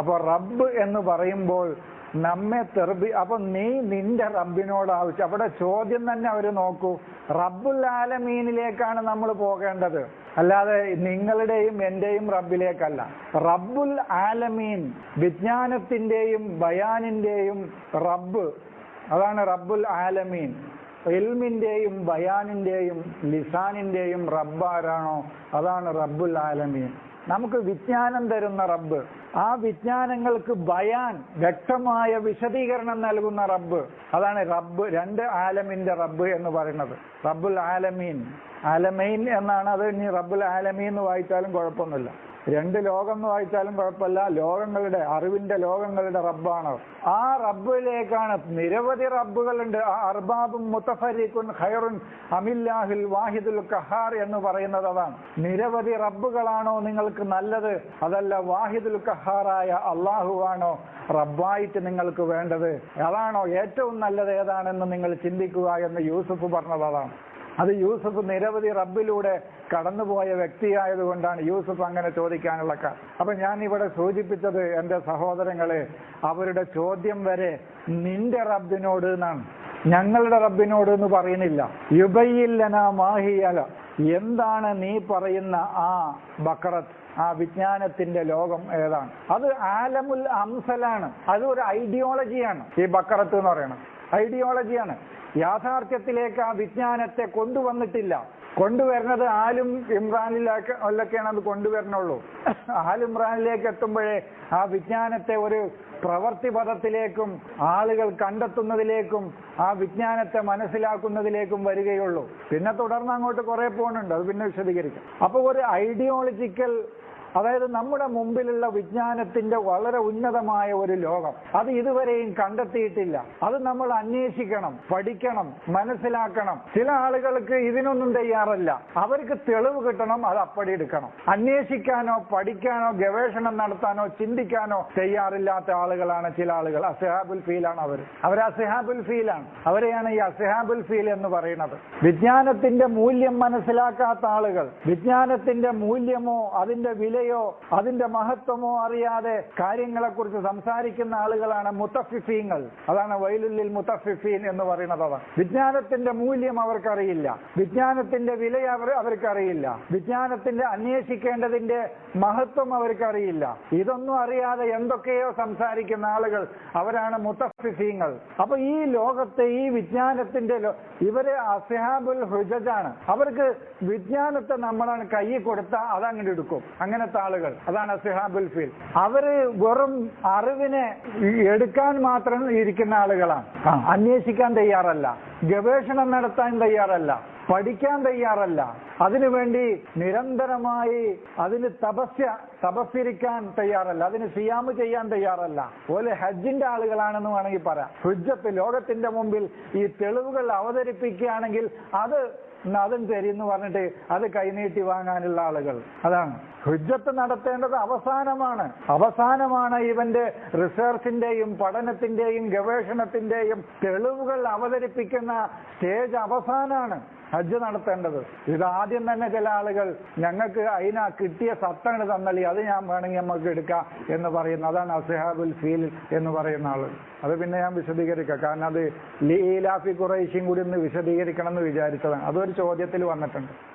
അപ്പൊ റബ്ബ് എന്ന് പറയുമ്പോൾ നമ്മെ തെർബി അപ്പൊ നീ നിന്റെ റബ്ബിനോട് ആവശ്യം. അവിടെ ചോദ്യം തന്നെ അവർ നോക്കൂ. റബ്ബുൽ ആലമീനിലേക്കാണ് നമ്മൾ പോകേണ്ടത്. അല്ലാതെ നിങ്ങളുടെയും എന്റെയും റബ്ബിലേക്കല്ല. റബ്ബുൽ ആലമീൻ വിജ്ഞാനത്തിന്റെയും ബയാനിന്റെയും റബ്ബ്. അതാണ് റബ്ബുൽ ആലമീൻ. എൽമിന്റെയും ബയാനിന്റെയും ലിസാനിന്റെയും റബ്ബ് ആരാണോ? അതാണ് റബ്ബുൽ ആലമീൻ. നമുക്ക് വിജ്ഞാനം തരുന്ന റബ്ബ്. ആ വിജ്ഞാനങ്ങൾക്ക് ബയാൻ വ്യക്തമായ വിശദീകരണം നൽകുന്ന റബ്ബ്. അതാണ് റബ്ബ് രണ്ട് ആലമിന്റെ റബ്ബ് എന്ന് പറയുന്നത്. റബ്ബുൽ ആലമീൻ. ആലമീൻ എന്നാണ് അത് ഇനി റബ്ബുൽ ആലമീൻ എന്ന് വായിച്ചാലും കുഴപ്പമൊന്നുമില്ല. രണ്ട് ലോകം എന്ന് വായിച്ചാലും കുഴപ്പമില്ല. ലോകങ്ങളുടെ അറിവിന്റെ ലോകങ്ങളുടെ റബ്ബാണ്. ആ റബ്ബിലേക്കാണ് നിരവധി റബ്ബുകളുണ്ട്. അർബാബും മുത്തഫരിഖുൻ ഖൈറുൻ അമില്ലാഹിൽ വാഹിദുൽ കഹാർ എന്ന് പറയുന്നത് അതാണ്. നിരവധി റബ്ബുകളാണോ നിങ്ങൾക്ക് നല്ലത്? അതല്ല വാഹിദുൽ കഹാറായ അള്ളാഹുവാണോ റബ്ബായിട്ട് നിങ്ങൾക്ക് വേണ്ടത്? അതാണോ ഏറ്റവും നല്ലത് ഏതാണെന്ന് നിങ്ങൾ ചിന്തിക്കുക എന്ന് യൂസുഫ് പറഞ്ഞത് അതാണ്. അത് യൂസഫ് നിരവധി റബ്ബിലൂടെ കടന്നുപോയ വ്യക്തിയായതുകൊണ്ടാണ് യൂസഫ് അങ്ങനെ ചോദിക്കാനുള്ള അപ്പൊ ഞാൻ ഇവിടെ സൂചിപ്പിച്ചത് എന്റെ സഹോദരങ്ങളെ അവരുടെ ചോദ്യം വരെ നിന്റെ റബ്ബിനോട് എന്നാണ്. ഞങ്ങളുടെ റബ്ബിനോട് എന്ന് പറയുന്നില്ല. യുബയില്ലന മാഹിയല. എന്താണ് നീ പറയുന്ന ആ ബക്കറത്ത് ആ വിജ്ഞാനത്തിന്റെ ലോകം ഏതാണ്? അത് ആലമുൽ അംസലാണ്. അത് ഒരു ഐഡിയോളജിയാണ് ഈ ബക്കറത്ത് എന്ന് പറയുന്നത്. ഐഡിയോളജിയാണ് യാഥാർത്ഥ്യത്തിലേക്ക് ആ വിജ്ഞാനത്തെ കൊണ്ടുവന്നിട്ടില്ല. കൊണ്ടുവരുന്നത് ആലും ഇമ്രാനിലേക്ക് അല്ലൊക്കെയാണ് അത് കൊണ്ടുവരണുള്ളൂ ആലും ഇമ്രാനിലേക്ക് എത്തുമ്പോഴേ ആ വിജ്ഞാനത്തെ ഒരു പ്രവർത്തി പദത്തിലേക്കും ആളുകൾ കണ്ടെത്തുന്നതിലേക്കും ആ വിജ്ഞാനത്തെ മനസ്സിലാക്കുന്നതിലേക്കും വരികയുള്ളൂ. പിന്നെ തുടർന്ന് അങ്ങോട്ട് കുറെ പോകുന്നുണ്ട്. അത് പിന്നെ വിശദീകരിക്കും. അപ്പൊ ഒരു ഐഡിയോളജിക്കൽ അതായത് നമ്മുടെ മുമ്പിലുള്ള വിജ്ഞാനത്തിന്റെ വളരെ ഉന്നതമായ ഒരു ലോകം. അത് ഇതുവരെയും കണ്ടെത്തിയിട്ടില്ല. അത് നമ്മൾ അന്വേഷിക്കണം പഠിക്കണം മനസ്സിലാക്കണം. ചില ആളുകൾക്ക് ഇതിനൊന്നും തയ്യാറല്ല. അവർക്ക് തെളിവ് കിട്ടണം അത് അപ്പടി എടുക്കണം. അന്വേഷിക്കാനോ പഠിക്കാനോ ഗവേഷണം നടത്താനോ ചിന്തിക്കാനോ തയ്യാറില്ലാത്ത ആളുകളാണ് ചില ആളുകൾ. അസഹാബുൽ ഫീലാണ് അവർ അവർ അസഹാബുൽ ഫീലാണ്. അവരെയാണ് ഈ അസഹാബുൽ ഫീൽ എന്ന് പറയുന്നത്. വിജ്ഞാനത്തിന്റെ മൂല്യം മനസ്സിലാക്കാത്ത ആളുകൾ വിജ്ഞാനത്തിന്റെ മൂല്യമോ അതിന്റെ വിലയോ അതിന്റെ മഹത്വമോ അറിയാതെ കാര്യങ്ങളെക്കുറിച്ച് സംസാരിക്കുന്ന ആളുകളാണ് മുത്തഫിഫീങ്ങൾ. അതാണ് വൈലുല്ലിൽ മുത്തഫിഫീൻ എന്ന് പറയുന്നത് അവർ. വിജ്ഞാനത്തിന്റെ മൂല്യം അവർക്കറിയില്ല. വിജ്ഞാനത്തിന്റെ വില അവർ അവർക്കറിയില്ല. വിജ്ഞാനത്തിന്റെ അന്വേഷിക്കേണ്ടതിന്റെ മഹത്വം അവർക്കറിയില്ല. ഇതൊന്നും അറിയാതെ എന്തൊക്കെയോ സംസാരിക്കുന്ന ആളുകൾ അവരാണ് മുത്തഫിഫീങ്ങൾ. അപ്പൊ ഈ ലോകത്തെ ഈ വിജ്ഞാനത്തിന്റെ ഇവർ അസഹാബുൽ ഹുജജാണ്. അവർക്ക് വിജ്ഞാനത്തെ നമ്മളാണ് കൈ കൊടുത്ത അതങ്ങോട്ട് എടുക്കും. അങ്ങനത്തെ ആളുകൾ. അതാണ് അസിഹാബുൽ ഫീൽ. അവർ വെറും അറിവിനെ എടുക്കാൻ മാത്രം ഇരിക്കുന്ന ആളുകളാണ്. അന്വേഷിക്കാൻ തയ്യാറല്ല. ഗവേഷണം നടത്താൻ തയ്യാറല്ല. പഠിക്കാൻ തയ്യാറല്ല. അതിനുവേണ്ടി നിരന്തരമായി അതിന് തപസ്യ തപസ്സിരിക്കാൻ തയ്യാറല്ല. അതിന് സിയാമ് ചെയ്യാൻ തയ്യാറല്ല. പോലെ ഹജ്ജിന്റെ ആളുകളാണെന്ന് വേണമെങ്കിൽ പറയാം. ഹുജ്ജത്ത് ലോകത്തിന്റെ മുമ്പിൽ ഈ തെളിവുകൾ അവതരിപ്പിക്കുകയാണെങ്കിൽ അത് അതും തരുമെന്ന് പറഞ്ഞിട്ട് അത് കൈനീട്ടി വാങ്ങാനുള്ള ആളുകൾ. അതാണ്. ഹുജ്ജത്ത് നടത്തേണ്ടത് അവസാനമാണ്. അവസാനമാണ് ഇവന്റെ റിസർച്ചിന്റെയും പഠനത്തിന്റെയും ഗവേഷണത്തിന്റെയും തെളിവുകൾ അവതരിപ്പിക്കുന്ന സ്റ്റേജ് അവസാനമാണ്. ഹജ്ജ് നടത്തേണ്ടത്. ഇത് ആദ്യം തന്നെ ചില ആളുകൾ ഞങ്ങൾക്ക് അതിനാ കിട്ടിയ സത്താണ് തന്നളി അത് ഞാൻ വേണമെങ്കിൽ നമുക്ക് എടുക്കാം എന്ന് പറയുന്ന അതാണ് അസഹാബുൽ ഫീൽ എന്ന് പറയുന്ന ആൾ. അത് പിന്നെ ഞാൻ വിശദീകരിക്കാം. കാരണം അത് ലീലാഫി കുറേശ്ശിയും കൂടി ഒന്ന് വിശദീകരിക്കണം എന്ന് വിചാരിച്ചതാണ്. അതൊരു ചോദ്യത്തിൽ വന്നിട്ടുണ്ട്.